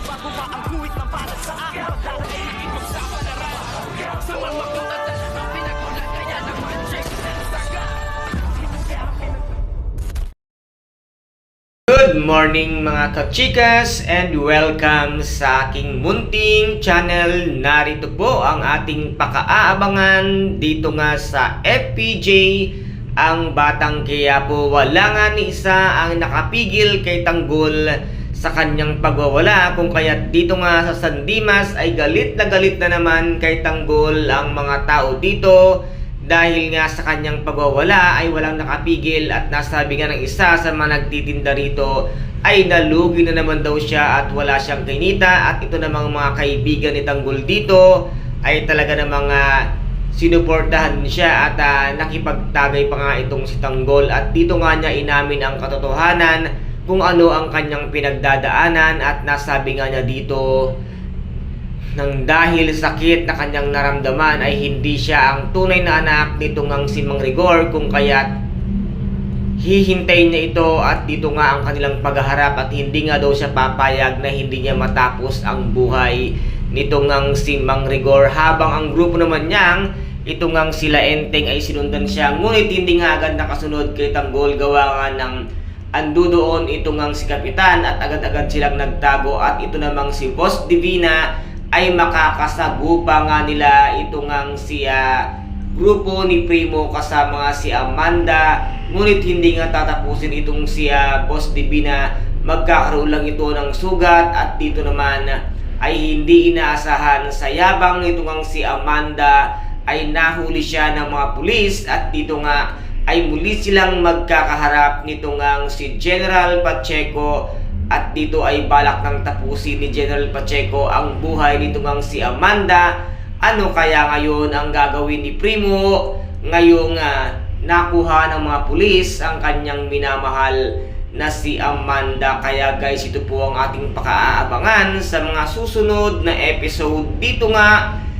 Ang guhit na para sa akin Pagdadaig ipagsapalaran Sa mga katatan Ang pinagulat kaya naman Check saga Good morning mga kachikas and welcome sa aking munting channel. Narito po ang ating pakaaabangan dito nga sa FPJ ang Batang Quiapo. Wala nga ni isa ang nakapigil kay Tanggol sa kanyang pagwawala. Kung kaya dito nga sa San Dimas ay galit na galit na naman kay Tanggol ang mga tao dito. Dahil nga sa kanyang pagwawala ay walang nakapigil at nasabi nga ng isa sa mga nagtitinda rito ay nalugi na naman daw siya at wala siyang kinita. At ito namang mga kaibigan ni Tanggol dito ay talaga namang uh, sinuportahan siya at ah, nakipagtagay pa nga itong si Tanggol. At dito nga niya inamin ang katotohanan kung ano ang kanyang pinagdadaanan at nasabi nga niya dito nang dahil sakit na kanyang naramdaman ay hindi siya ang tunay na anak nitong ang si Mang Rigor kung kaya't hihintayin niya ito at dito nga ang kanilang paghaharap at hindi nga daw siya papayag na hindi niya matapos ang buhay nitong ang si Mang Rigor. Habang ang grupo naman niyang itong ang sila Enteng ay sinundan siya. Ngunit hindi nga agad nakasunod kay Tanggol gawa nga ng ando doon itong ang si Kapitan at agad-agad silang nagtago at ito namang si Boss Divina ay makakasagupa nga nila. Itong ang si ah, grupo ni Primo kasama nga si Amanda. Ngunit hindi nga tatapusin itong si ah, Boss Divina. Magkakaroon lang ito ng sugat at dito naman ay hindi inaasahan. Sa yabang nitong ang si Amanda ay nahuli siya ng mga pulis at dito nga ay muli silang magkakaharap nito ngang si General Pacheco at dito ay balak ng tapusin ni General Pacheco ang buhay nito ngang si Amanda. Ano kaya ngayon ang gagawin ni Primo ngayong ah, nakuha ng mga pulis ang kanyang minamahal na si Amanda. Kaya guys, ito po ang ating pakaabangan sa mga susunod na episode dito nga